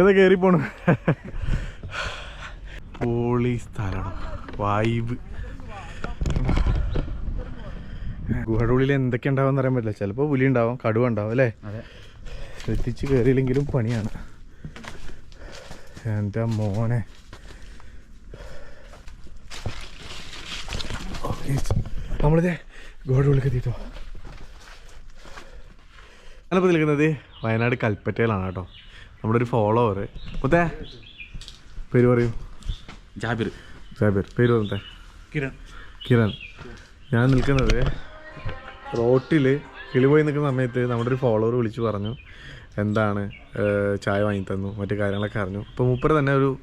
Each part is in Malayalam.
ഇത് കയറി പോണു. പോളി സ്ഥലമാണ് വൈബ് ഗുഹയുടെ ഉള്ളിൽ എന്തൊക്കെ ഉണ്ടാവും അറിയാൻ പറ്റില്ല. ചിലപ്പോൾ പുലി ഉണ്ടാവും കടുവ ഉണ്ടാവും അല്ലേ? ശ്രദ്ധിച്ച് കയറിയില്ലെങ്കിലും പണിയാണ്. എന്റെ മോനെ. നമ്മളിതേ ഗുഹയുടെ ഉള്ളിൽ എത്തിയിട്ടോ ഞാനിപ്പോൾ നിൽക്കുന്നത് വയനാട് കൽപ്പറ്റയിലാണ് കേട്ടോ. നമ്മുടെ ഒരു ഫോളോവർ മുത്തേ പേര് പറയൂ. ജാബിർ. ജാബിർ പേര് പറഞ്ഞേ കിരൺ. കിരൺ. ഞാൻ നിൽക്കുന്നത് റോട്ടിൽ കിളി പോയി നിൽക്കുന്ന സമയത്ത് നമ്മുടെ ഒരു ഫോളോവർ വിളിച്ചു പറഞ്ഞു എന്താണ് ചായ വാങ്ങി തന്നു മറ്റു കാര്യങ്ങളൊക്കെ അറിഞ്ഞു. അപ്പോൾ മൂപ്പര് തന്നെ ഒരു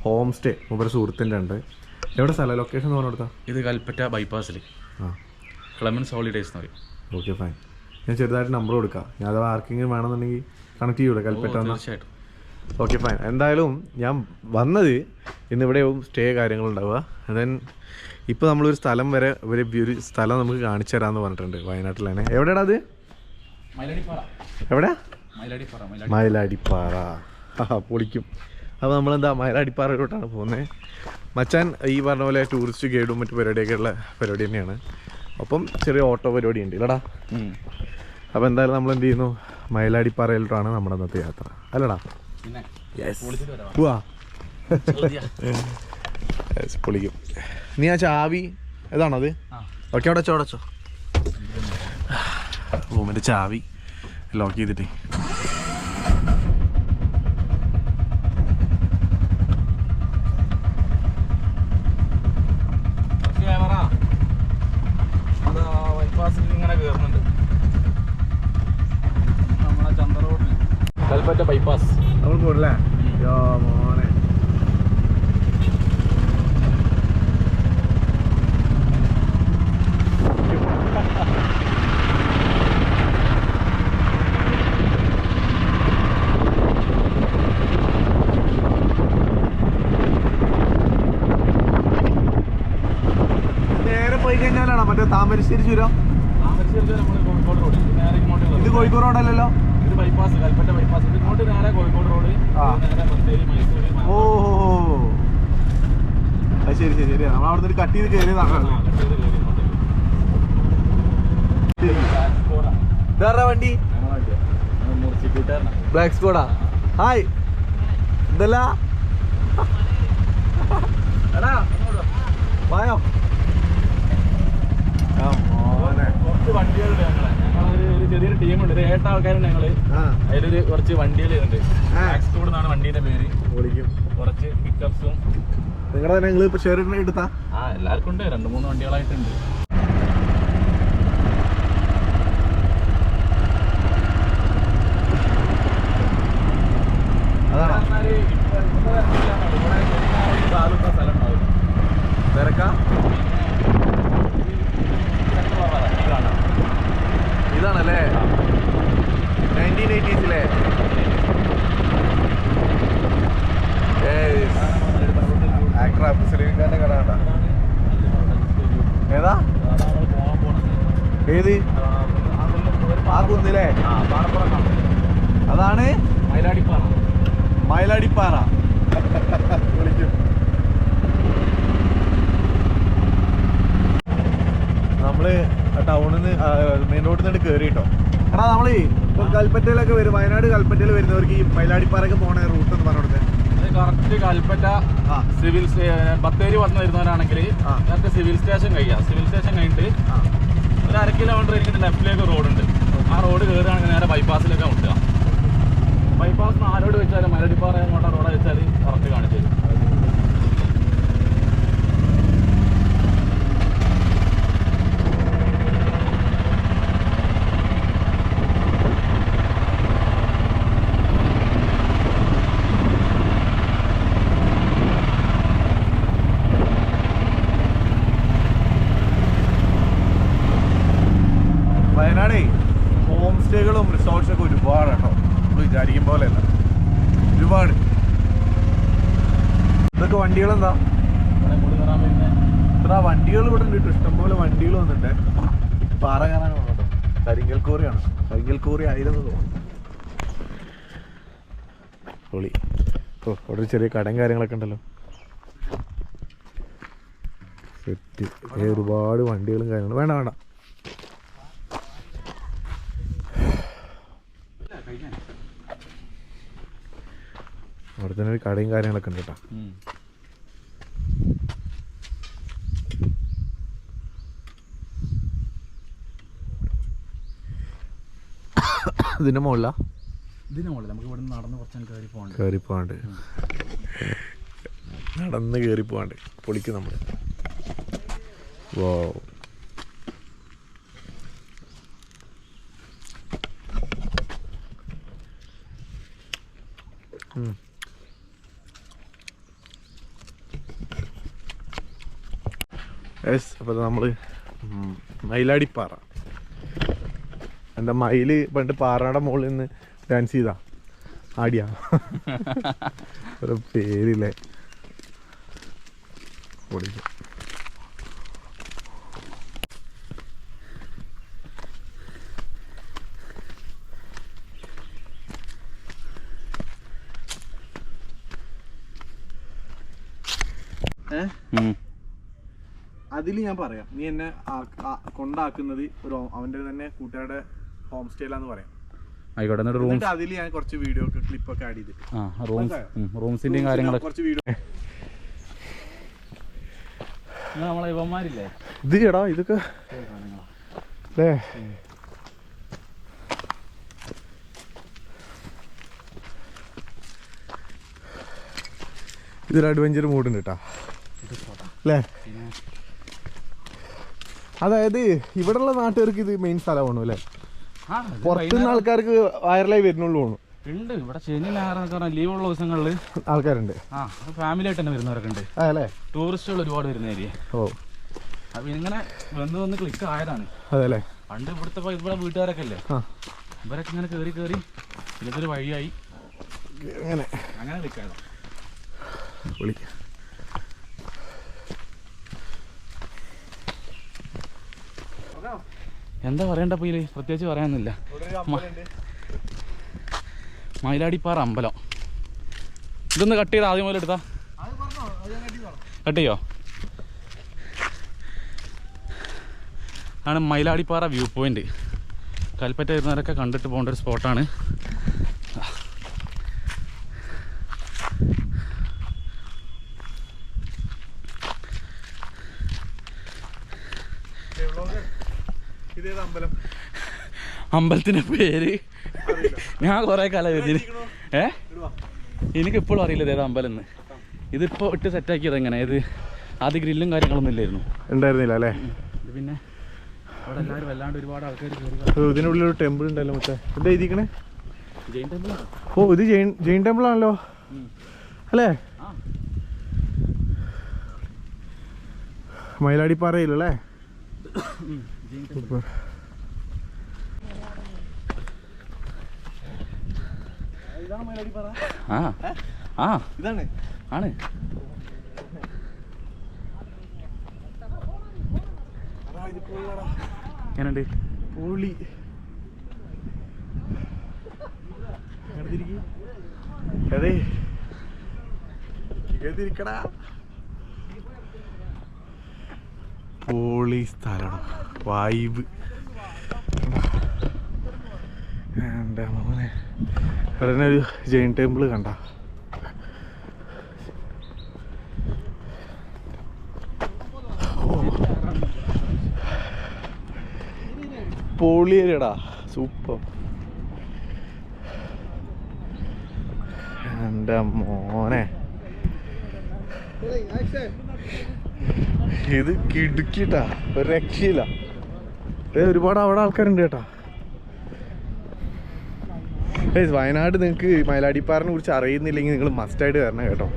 ഹോം സ്റ്റേ മൂപ്പര് സുഹൃത്തിന്റെ ഉണ്ട്. എവിടെ സ്ഥലം? ലൊക്കേഷൻ എന്ന് പറഞ്ഞു കൊടുത്താൽ ഇത് കൽപ്പറ്റ ബൈപ്പാസിൽ ആ. ക്ലമൻസ് ഹോളിഡേയ്സ് എന്ന് പറയും. ഓക്കെ ഫൈൻ ഞാൻ ചെറുതായിട്ട് നമ്പർ കൊടുക്കാം. ഞാൻ അഥവാ ആർക്കെങ്കിലും വേണമെന്നുണ്ടെങ്കിൽ കണക്ട് ചെയ്യൂടെ കൽപ്പറ്റ തീർച്ചയായിട്ടും. ഓക്കെ ഫൈൻ എന്തായാലും ഞാൻ വന്നത് ഇന്ന് ഇവിടെ സ്റ്റേ കാര്യങ്ങളുണ്ടാവുക. ദെൻ ഇപ്പോൾ നമ്മളൊരു സ്ഥലം വരെ ഒരു ഒരു സ്ഥലം നമുക്ക് കാണിച്ചു തരാമെന്ന് പറഞ്ഞിട്ടുണ്ട് വയനാട്ടിലാണ്. എവിടെയാടാ അത്? എവിടെ? മയിലാടിപ്പാറ ആ പൊളിക്കും. അപ്പോൾ നമ്മളെന്താ മയിലാടിപ്പാറയിലോട്ടാണ് പോകുന്നത് മച്ചാൻ ഈ പറഞ്ഞ പോലെ ടൂറിസ്റ്റ് ഗൈഡും മറ്റു പരിപാടിയൊക്കെ ഉള്ള പരിപാടി തന്നെയാണ്. ഒപ്പം ചെറിയ ഓട്ടോ പരിപാടി ഉണ്ട് ഇല്ലടാ. അപ്പോൾ എന്തായാലും നമ്മൾ എന്ത് ചെയ്യുന്നു? മയിലാടിപ്പാറയിലോട്ടാണ് നമ്മുടെ ഇന്നത്തെ യാത്ര. അല്ലടാ. പോവാ പൊളിക്കും നീ ആ ചാവി ഇതാണത്. ഓക്കെ അവിടെ വെച്ചോ അവിടെ വെച്ചോ. റൂമിന്റെ ചാവി ലോക്ക് ചെയ്തിട്ടേ ക്യാമറ അത് ബൈപ്പാസിൽ ഇങ്ങനെ കയറുന്നുണ്ട് നമ്മളെ ചന്ത റോഡിന് കൽപ്പറ്റ ബൈപ്പാസ് നമ്മൾ പോരല്ലേ യോ മോനെ. നേരെ പോയി കഴിഞ്ഞാലാണോ? മറ്റേ താമരശ്ശേരി ചുരം? ഇത്. കോഴിക്കോട് റോഡല്ലല്ലോ ബൈപ്പാസ് കൽപ്പറ്റ ബൈപ്പാസ് ഇങ്ങോട്ട് നേരെ കോഴിക്കോട് റോഡ് നേരെ ബത്തേരി മൈസൂർ ഓ അത് ശരി ശരി ശരി. നമ്മൾ അവിടെ നിന്ന് കട്ട് ചെയ്ത് കയറിയതാണ് ഇതാരാ വണ്ടി? ബ്ലാക്ക് സ്കോഡാ ഹായ് എടാ വായോ. വണ്ടികളുണ്ട് ഞങ്ങളെ. ടീമുണ്ട് ഒരു ഏട്ട ആൾക്കാരുണ്ട് ഞങ്ങൾ. അതിലൊരു കുറച്ച് വണ്ടികളുണ്ട് ഉണ്ട് ആക്സ്കോഡ് എന്നാണ് വണ്ടിയുടെ പേര്. വിളിക്കും. കുറച്ച് പിക്കപ്സും നിങ്ങളുടെ തന്നെ നിങ്ങൾ ഇപ്പൊ ഷെയർ എടുത്താ? ആ എല്ലാവർക്കും ഉണ്ട്. രണ്ട് മൂന്ന് വണ്ടികളായിട്ടുണ്ട്. ഇതാണല്ലേ? നയന്റീൻ എയ്റ്റീസിലെ ആക്ടർ അബ്ദുസലീം ഖാന്റെ കട? ഏതാ? ഏത്? ആ. അതാണ്? മയിലാടിപ്പാറ. മയിലാടിപ്പാറ. വിളിക്കും. നമ്മൾ ടൗണിൽ നിന്ന് മെയിൻ റോഡിൽ നിന്ന് കയറി കേട്ടോ എടാ നമ്മൾ ഇപ്പൊ കൽപ്പറ്റയിലൊക്കെ വരും വയനാട് കൽപ്പറ്റയിൽ വരുന്നവർക്ക് ഈ മയിലാടിപ്പാറയൊക്കെ പോണ റൂട്ട് എന്ന് പറഞ്ഞു കൊടുത്തേ ഇത് കറക്റ്റ് കൽപ്പറ്റ സിവിൽ ബത്തേരി വന്ന് വരുന്നവരാണെങ്കിൽ. നേരത്തെ സിവിൽ സ്റ്റേഷൻ കഴിയാം. സിവിൽ സ്റ്റേഷൻ കഴിഞ്ഞിട്ട് ഒരു അര കിലോമീറ്റർ ഇരിക്കുന്ന ലെഫ്റ്റിലേക്ക് റോഡുണ്ട് ആ റോഡ് കയറുകയാണെങ്കിൽ നേരെ ബൈപ്പാസിലേക്ക് മുട്ടുക ബൈപ്പാസ് ആരോട് വെച്ചാലും മരടിപ്പാറ അങ്ങോട്ട് റോഡ് വെച്ചാൽ കറക്റ്റ് കാണിച്ചു തരും വയനാടേ ഹോം സ്റ്റേകളും റിസോർട്ട്സ് ഒക്കെ ഒരുപാട് കേട്ടോ നമ്മൾ വിചാരിക്കും പോലെ അല്ല ഒരുപാട് ഇതൊക്കെ വണ്ടികളെന്താ ഇവിടെ മുടി കയറാൻ പിന്നെ ഇത്ര വണ്ടികൾ ഇവിടെ ഉണ്ട് കേട്ടോ ഇഷ്ടംപോലെ വണ്ടികൾ വന്നിട്ട് പാറ കയറാനാണ് കേട്ടോ കരിങ്കൽ കൂറിയാണ്. കരിങ്കൽ കൂറി ആയിരുന്നു തോന്നുന്നു. പൊളി. ഓ അവിടെ ഒരു ചെറിയ കടയും കാര്യങ്ങളൊക്കെ ഉണ്ടല്ലോ. സെറ്റ്. ഒരുപാട് വണ്ടികളും കാര്യങ്ങളും. വേണ്ട വേണ്ട. അവിടെ തന്നെ ഒരു കടയും കാര്യങ്ങളൊക്കെ ഉണ്ട് കേട്ടോ. ഇതിന്റെ മുകളിലാ? ഇതിന് മുകളിൽ നമുക്ക് ഇവിടെ നടന്ന് കുറച്ച് കയറി പോകണ്ട. കയറി പോവാണ്ട് നടന്ന് കയറി പോവാണ്ട് പൊളിക്കും നമ്മൾ വോ. യെസ് അപ്പോൾ നമ്മൾ മയിലാടിപ്പാറ. എന്താ മയിൽ പണ്ട് പാറയുടെ മുകളിൽ നിന്ന് ഡാൻസ് ചെയ്താ? ആടിയാ? ഒരു പേരില്ലേ? പൊളിക്കും അതിൽ ഞാൻ പറയാം. നീ എന്നെ കൊണ്ടാക്കുന്നത് ഒരു അവന്റെ തന്നെ കൂട്ടുകാരുടെ ഹോം സ്റ്റേലാന്ന് പറയാം. ആയിക്കോട്ടെ എന്നിട്ട് എന്നിട്ട് അതിൽ ഞാൻ കുറച്ച് വീഡിയോ ക്ലിപ്പ് ഒക്കെ ആഡ് ചെയ്ത്. ആ റൂംസ് റൂംസിന്റെയും കാര്യങ്ങളൊക്കെ കുറച്ച് വീഡിയോ നമ്മളെ ഇവന്മാരില്ലേ? ഇത് എടാ ഇതൊക്കെ അല്ലേ ഇതൊരു അഡ്വഞ്ചർ മൂഡുണ്ട് ഉണ്ട് കേട്ടാ അല്ലേ? അതായത് ഇവിടെയുള്ള നാട്ടുകാർക്ക് ഇത് മെയിൻ സ്ഥലമാണ് അല്ലേ? ആ ഇത് പുറത്തുനിന്ന് ആൾക്കാർക്ക് വൈറലായി വരുന്നുള്ളൂ. ഉണ്ട് ഇവിടെ ശനി ഞായറെന്നൊക്കെ പറഞ്ഞാൽ ലീവുള്ള ദിവസങ്ങളിൽ ആൾക്കാരുണ്ട്. ആ ഫാമിലി ആയിട്ട് തന്നെ വരുന്നവരൊക്കെ ഉണ്ട്. അല്ലേ? ടൂറിസ്റ്റുകൾ ഒരുപാട് വരുന്ന ഏരിയ ഓ. അപ്പൊ ഇങ്ങനെ വന്ന് വന്ന് ക്ലിക്ക് ആയതാണ്. അതെ അല്ലേ? പണ്ട് ഇവിടുത്തെ ഇവിടെ വീട്ടുകാരൊക്കെ അല്ലേ? ഇവരൊക്കെ ഇങ്ങനെ കയറി കയറി ഇതൊരു വഴിയായി. അങ്ങനെ. അങ്ങനെ ക്ലിക്ക് ആയതാണ് എന്താ പറയണ്ട ഇതിൽ പ്രത്യേകിച്ച് പറയാനൊന്നുമില്ല. മയിലാടിപ്പാറ അമ്പലം. ഇതൊന്ന് കട്ട് ചെയ്ത് ആദ്യം മുതൽ എടുത്താ കട്ട് ചെയ്യോ? ആണ് മയിലാടിപ്പാറ വ്യൂ പോയിന്റ് കൽപ്പറ്റ വരുന്നവരൊക്കെ കണ്ടിട്ട് പോകേണ്ട ഒരു സ്പോട്ടാണ് ഇതേത് അമ്പലം അമ്പലത്തിന്റെ പേര്? ഞാൻ കുറെ കാലം വരുന്നത് ഏ? എനിക്ക് ഇപ്പോഴും അറിയില്ല ഇതേത് അമ്പലം എന്ന്. ഇതിപ്പോ ഇട്ട് സെറ്റാക്കിയത് എങ്ങനെ? ഇത് ആദ്യ ഗ്രില്ലും കാര്യങ്ങളൊന്നും ഇല്ലായിരുന്നു. ഉണ്ടായിരുന്നില്ല അല്ലേ? പിന്നെ അവിടെ എല്ലാവരും വല്ലാണ്ട് ഒരുപാട് ആൾക്കാർ ഇതിനുള്ളിൽ ഒരു ടെമ്പിൾ ഉണ്ടല്ലോ മറ്റേ. എന്താ എഴുതിക്കണേ ജെയിൻ ടെമ്പിൾ ഓ ഇത് ജെയിൻ ജെയിൻ ടെമ്പിൾ ആണല്ലോ. അല്ലേ? മയിലാടിപ്പാറയിലല്ലേ? സൂപ്പർ ആ. ആ. ഇതാണ്. ആണ്. എങ്ങനെയുണ്ട്? പൊളി. അതെ. ഇരിക്കടാ. പൊളി സ്ഥലമാണ്. വൈബ് എന്റെ മോനെ? തന്നെ ഒരു ജെയിൻ ടെമ്പിൾ കണ്ട. പൊളിയല്ലേടാ സൂപ്പർ എന്റെ മോനെ? ഇത് കിടുക്കിട്ടാ. ഒരു രക്ഷയില്ല. ഏ, ഒരുപാട് അവിടെ ആൾക്കാരുണ്ട് കേട്ടാ. ഏയ് വയനാട് നിങ്ങൾക്ക് മയിലാടിപ്പാറിനെ കുറിച്ച് അറിയുന്നില്ലെങ്കിൽ നിങ്ങൾ മസ്റ്റായിട്ട് വരണം കേട്ടോ.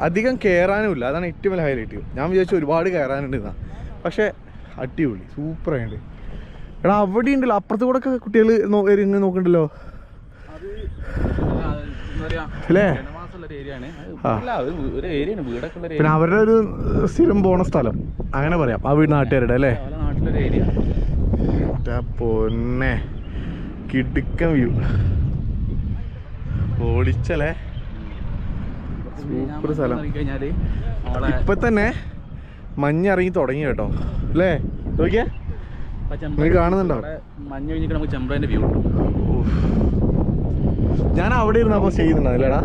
അധികം കയറാനുമില്ല അതാണ് ഏറ്റവും വലിയ ഹൈലൈറ്റ് ഞാൻ വിചാരിച്ചു ഒരുപാട് കയറാനുണ്ട് എന്നാ. പക്ഷേ അടിപൊളി. സൂപ്പറായിട്ട് എടാ അവിടെ ഉണ്ടല്ലോ. അപ്പുറത്ത് കൂടെ ഒക്കെ കുട്ടികൾ ഇങ്ങനെ നോക്കണ്ടല്ലോ? അല്ലേ? പിന്നെ അവരുടെ ഒരു സ്ഥിരം പോണ സ്ഥലം. അങ്ങനെ പറയാം. ആ വീട് നാട്ടുകാരുടെ അല്ലേ? പൊന്നെ. കിടുക്കൻ വ്യൂ. ഓടിച്ചല്ലേ? സൂപ്പർ സ്ഥലം. ഇപ്പൊ തന്നെ മഞ്ഞ് ഇറങ്ങി തുടങ്ങി കേട്ടോ. അല്ലേ? നോക്കിയാ. കാണുന്നുണ്ടോ? മഞ്ഞ് കഴിഞ്ഞിട്ട് നമുക്ക് ചെമ്പ്രേന്റെ വ്യൂ. ഞാൻ അവിടെ ഇരുന്നപ്പോ ചെയ്യുന്നുണ്ടാവില്ലടാ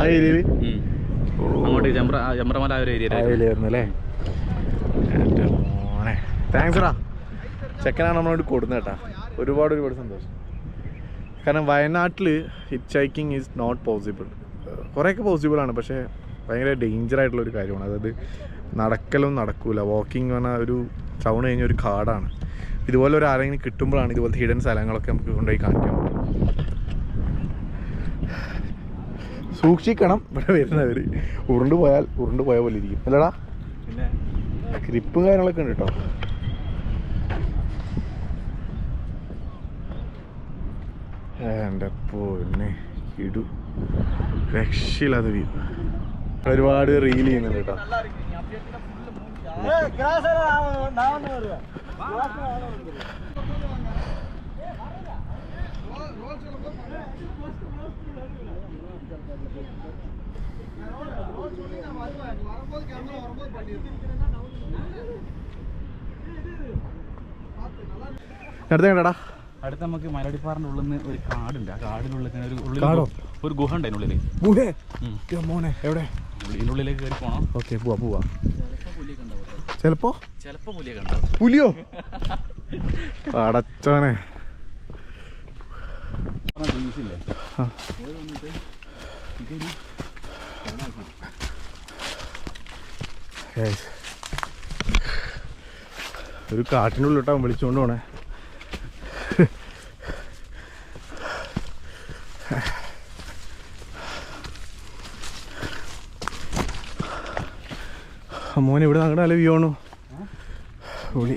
ആ ഏരിയയിൽ. അങ്ങോട്ട് ചെമ്പ്ര ആ ചെമ്പ്രമല ആ ഒരു അല്ലേ? താങ്ക്സ് ചെക്കനാണ് നമ്മളോട് കൊടുന്നത് കേട്ടാ. ഒരുപാട് ഒരുപാട് സന്തോഷം. കാരണം വയനാട്ടിൽ hitchhiking is not possible കുറേയൊക്കെ പോസിബിൾ ആണ് പക്ഷേ ഭയങ്കര ഡേഞ്ചർ ആയിട്ടുള്ള ഒരു കാര്യമാണ്. അതായത് നടക്കലും നടക്കൂല. വാക്കിംഗ് പറഞ്ഞാൽ ഒരു ടൗൺ കഴിഞ്ഞ ഒരു കാടാണ്. ഇതുപോലെ ഒരു ആരെങ്കിലും കിട്ടുമ്പോഴാണ് ഇതുപോലത്തെ ഹിഡൻ സ്ഥലങ്ങളൊക്കെ നമുക്ക് കൊണ്ടുപോയി കാണിക്കാൻ സൂക്ഷിക്കണം. ഇവിടെ വരുന്നവർ ഉരുണ്ട് പോയാൽ ഉരുണ്ട് പോയ പോലെ ഇരിക്കും. അല്ലടാ. ഗ്രിപ്പും കാര്യങ്ങളൊക്കെ ഉണ്ട് കേട്ടോ എന്റെ പൊന്നെ. ഇടു രക്ഷയില്ലാത്ത വ്യൂ ഒരുപാട് റീൽ ചെയ്യുന്നുണ്ട് കേട്ടോ അടുത്ത കണ്ടടാ. അടുത്ത നമുക്ക് മലടിപ്പാറിന്റെ ഉള്ളിൽ നിന്ന് ഒരു കാടുണ്ട്. ആ കാടിനുള്ളിൽ തന്നെ ഒരു ഉള്ളിൽ ഒരു ഗുഹ ഉണ്ട് അതിനുള്ളിൽ മോനെ എവിടെ? ഉള്ളിലേക്ക് കയറി പോണം. ഓക്കെ പോവാ പോവാ. ചിലപ്പോ ചിലപ്പോ? പുലിയൊക്കെ ഉണ്ടാവും. പുലിയോ? അടച്ചോനെ ബീച്ചില്ലേ ഇതൊരു. ഒരു കാട്ടിനുള്ളിട്ടാവും വിളിച്ചുകൊണ്ട് പോണേ. മോനെ ഇവിടെ നിങ്ങളുടെ നല്ല വ്യൂ ആണോ? വിളി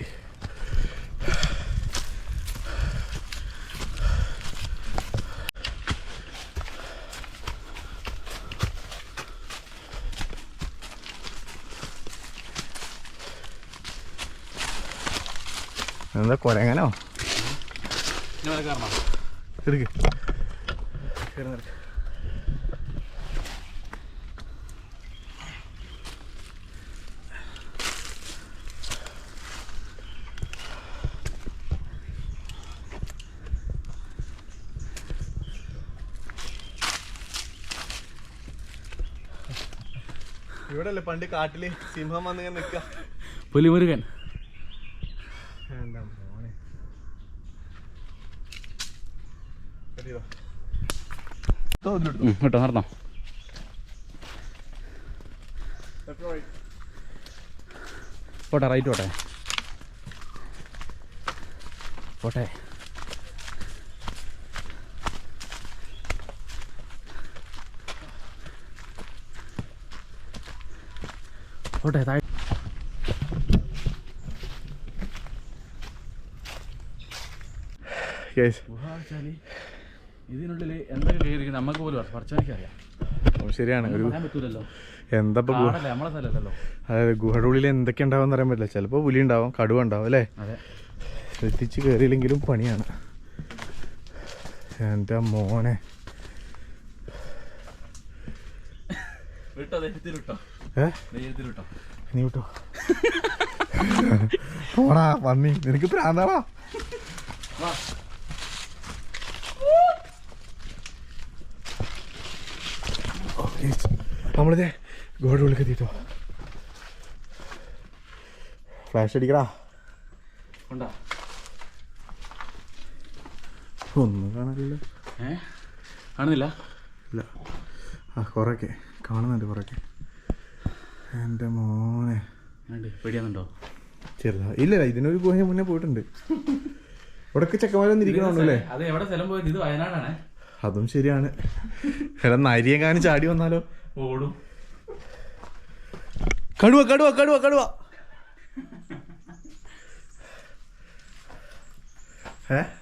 എന്താ കൊരങ്ങനോ? എടുക്ക്. ഇവിടെ അല്ലേ പണ്ട് കാട്ടിൽ സിംഹം വന്നിങ്ങനെ നിക്ക. പുലിമുരുകൻ എന്താ മോനെ കെട്ടിയതോ? ഉം, കേട്ടോ നടന്നോ? പോട്ടെ റൈറ്റ് പോട്ടെ. പോട്ടെ. പോട്ടെ താഴെ. Yes. ഇതിനുള്ളിൽ എന്തൊക്കെ കയറി നമുക്ക് പോലും പറച്ചവനിക്ക് അറിയാം. ശരിയാണ്. ഒരു പറ്റൂലല്ലോ. എന്താ നമ്മളെ സ്ഥലമല്ലല്ലോ അതായത് ഗുഹയുടെ ഉള്ളിൽ എന്തൊക്കെ ഉണ്ടാവും അറിയാൻ പറ്റില്ല. ചിലപ്പോൾ പുലി ഉണ്ടാവും കടുവ ഉണ്ടാവും അല്ലേ? ശ്രദ്ധിച്ച് കയറിയില്ലെങ്കിലും പണിയാണ്. എന്റെ മോനെ. നീ വിട്ടോ? പോടാ പന്നി നിനക്ക് പ്രാന്താടാ വാ നമ്മളിതേ ഗോഡ് ഉള്ളിൽ എത്തിട്ടോ ഫ്ലാഷ് അടിക്കടാ. ഉണ്ടാ ഒന്നും കാണാനില്ല. ഏ? കാണുന്നില്ല? ഇല്ല. ആ കുറേയൊക്കെ കാണുന്നുണ്ട് കുറേയൊക്കെ എന്റെ മോനെ. പേടിയാണോ പേടിയാന്നുണ്ടോ? ചെറുതാ. ഇല്ല ഇല്ല ഇതിനൊരു ഗുഹ മുന്നേ പോയിട്ടുണ്ട്. ഇവിടൊക്കെ ചെക്കന്മാരൊന്നും ഇരിക്കണമല്ലേ അത് എവിടെ സ്ഥലം പോയത്? ഇത് വയനാടാണ്. അതും ശരിയാണ്. എടാ നരിയെങ്ങാനും ചാടി വന്നാലോ? ഓടും. കടുവ കടുവ കടുവ കടുവ.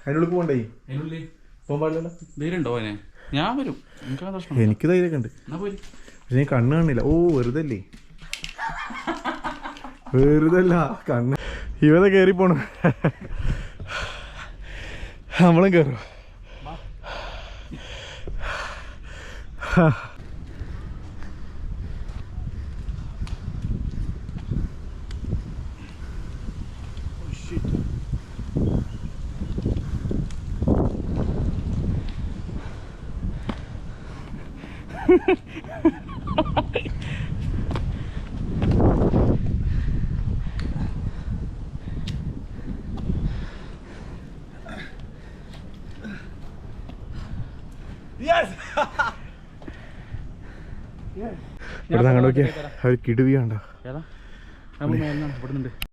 അതിനുള്ളിൽ പോകണ്ടേ അതിനുള്ളിൽ. പോകാൻ പാടില്ലല്ലോ. ധൈര്യം ഉണ്ടോ അവനെ ഞാൻ വരും. എനിക്ക് പ്രശ്നം എനിക്ക് ധൈര്യമൊക്കെ ഉണ്ട്. പക്ഷെ ഞാൻ കണ്ണ് കാണില്ല. ഓ വെറുതെ അല്ലേ വെറുതെ അല്ല കണ്ണ്. ഇവത കയറി പോണു. നമ്മളും കയറും ഇവിടെ അങ്ങോട്ട് നോക്കിയാ ഒരു കിടുവി കണ്ടോ ഏതാ? നമ്മൾ മേലിനാണ് ഇവിടെ നിന്നുണ്ട്